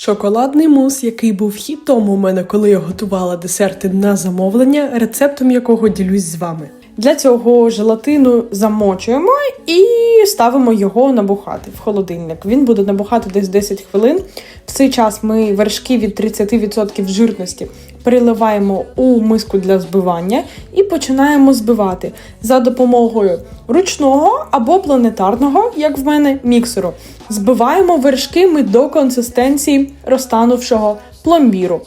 Шоколадний мус, який був хітом у мене, коли я готувала десерти на замовлення, рецептом якого ділюсь з вами. Для цього желатину замочуємо і ставимо його набухати в холодильник. Він буде набухати десь 10 хвилин. В цей час ми вершки від 30% жирності переливаємо у миску для збивання і починаємо збивати за допомогою ручного або планетарного, як в мене, міксеру. Збиваємо вершки ми до консистенції розтанувшого пломбіру.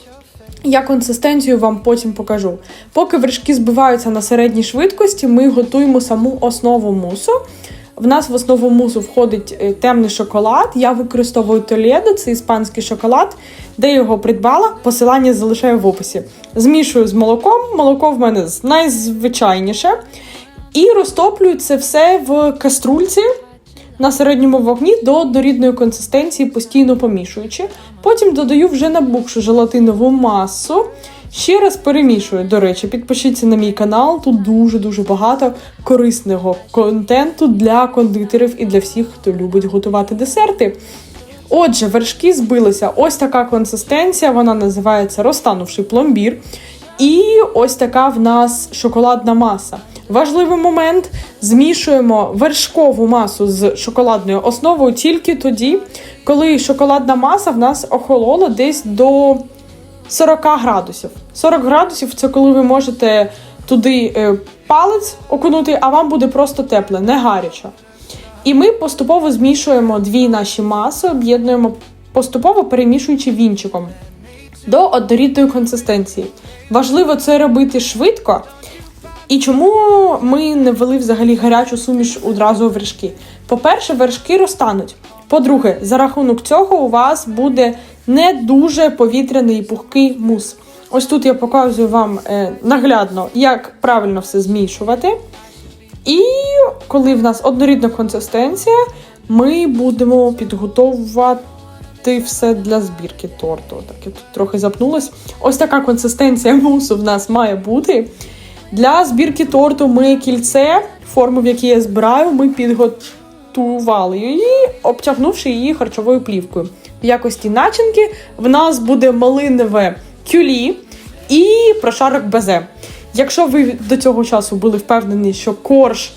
Я консистенцію вам потім покажу. Поки вершки збиваються на середній швидкості, ми готуємо саму основу мусу. В нас в основу мусу входить е, темний шоколад. Я використовую Толедо, це іспанський шоколад, де його придбала. Посилання залишаю в описі. Змішую з молоком. Молоко в мене найзвичайніше. І розтоплюю це все в каструльці на середньому вогні до однорідної консистенції, постійно помішуючи. Потім додаю вже набухшу желатинову масу. Ще раз перемішую. До речі, підпишіться на мій канал. Тут дуже-дуже багато корисного контенту для кондитерів і для всіх, хто любить готувати десерти. Отже, вершки збилися. Ось така консистенція, вона називається розтанувший пломбір. І ось така в нас шоколадна маса. Важливий момент: змішуємо вершкову масу з шоколадною основою тільки тоді, коли шоколадна маса в нас охолола десь до 40 градусів. 40 градусів це коли ви можете туди е, палець окунути, а вам буде просто тепле, не гаряче. І ми поступово змішуємо дві наші маси, об'єднуємо поступово перемішуючи вінчиком до однорідної консистенції. Важливо це робити швидко. І чому ми не ввели взагалі гарячу суміш одразу у вершки? По-перше, вершки розтануть. По-друге, за рахунок цього у вас буде не дуже повітряний пухкий мус. Ось тут я показую вам е, наглядно, як правильно все змішувати. І коли в нас однорідна консистенція, ми будемо підготовувати все для збірки торту. Так, я тут трохи запнулась. Ось така консистенція мусу в нас має бути. Для збірки торту ми кільце, форму, в якій я збираю, ми підготували її, обтягнувши її харчовою плівкою. В якості начинки в нас буде малинове кюлі і прошарок безе. Якщо ви до цього часу були впевнені, що корж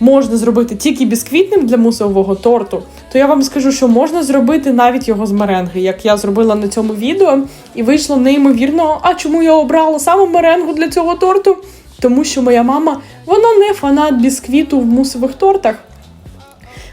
можна зробити тільки бісквітним для мусового торту, то я вам скажу, що можна зробити навіть його з меренги, як я зробила на цьому відео, і вийшло неймовірно. А чому я обрала саме меренгу для цього торту? Тому що моя мама вона не фанат бісквіту в мусових тортах.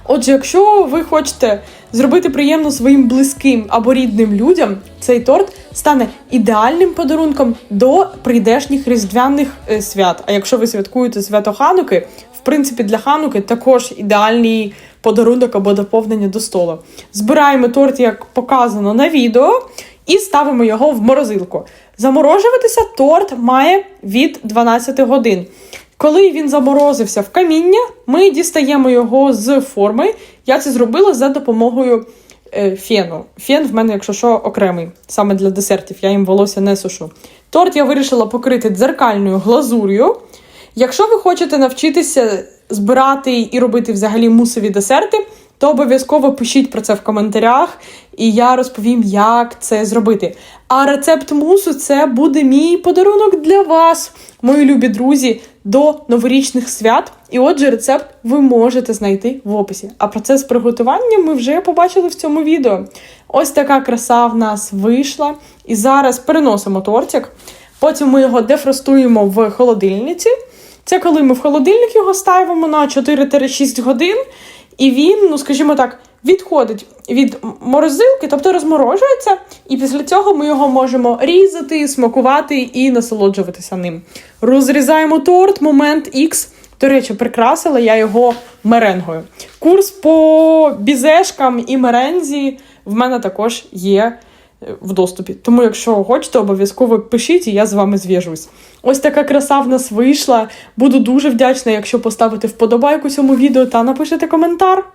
Отже, якщо ви хочете зробити приємно своїм близьким або рідним людям, цей торт стане ідеальним подарунком до прийдешніх різдвяних е, свят. А якщо ви святкуєте свято Хануки, в принципі, для Хануки також ідеальний подарунок або доповнення до столу. Збираємо торт, як показано на відео, і ставимо його в морозилку. Заморожуватися торт має від 12 годин. Коли він заморозився в каміння, ми дістаємо його з форми. Я це зробила за допомогою е, фену. Фен в мене, якщо що, окремий, саме для десертів, я їм волосся не сушу. Торт я вирішила покрити дзеркальною глазур'ю. Якщо ви хочете навчитися збирати і робити взагалі мусові десерти, то обов'язково пишіть про це в коментарях, і я розповім, як це зробити. А рецепт мусу це буде мій подарунок для вас, мої любі друзі, до новорічних свят. І отже, рецепт ви можете знайти в описі. А процес приготування ми вже побачили в цьому відео. Ось така краса в нас вийшла. І зараз переносимо тортик. Потім ми його дефростуємо в холодильниці. Це коли ми в холодильник його ставимо на 4-6 годин. І він, ну скажімо так, відходить від морозилки, тобто розморожується, і після цього ми його можемо різати, смакувати і насолоджуватися ним. Розрізаємо торт, момент X. До речі, прикрасила я його меренгою. Курс по бізешкам і мерензі в мене також є в доступі. Тому, якщо хочете, обов'язково пишіть, і я з вами зв'яжусь. Ось така краса в нас вийшла. Буду дуже вдячна, якщо поставите вподобайку цьому відео та напишете коментар.